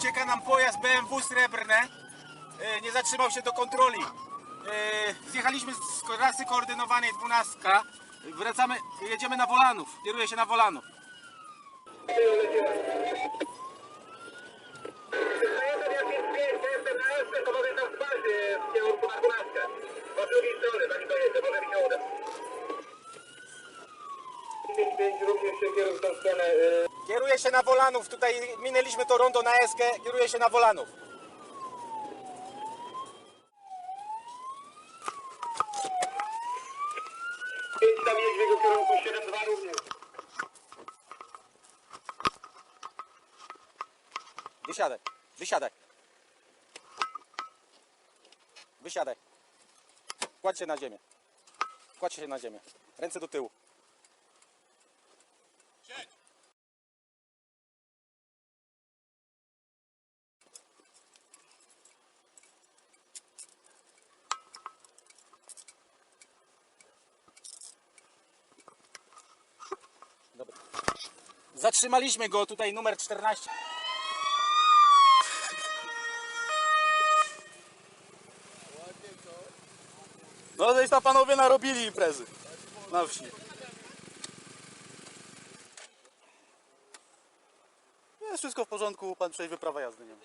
ucieka nam pojazd BMW srebrne. Nie zatrzymał się do kontroli. E, Zjechaliśmy z trasy koordynowanej 12. Wracamy, jedziemy na Wolanów. Kieruje się na Wolanów. Pięć, jestem na Esce, to mogę tam spać w kierunku na 12. Po drugiej stronie, zanim dojedę, może mi się uda. 5 również się kieruję w stronę. Kieruje się na Wolanów. Tutaj minęliśmy to rondo na Eskę. Kieruje się na Wolanów. Tam jedź w jego kierunku, 7-2 również. Wysiadaj, wysiadaj. Wysiadaj. Kładź się na ziemię. Kładź się na ziemię. Ręce do tyłu. Zatrzymaliśmy go tutaj numer 14. No żeś tam panowie narobili imprezy na wsi. Jest wszystko w porządku, pan przejdzie wyprawa jazdy nie ma.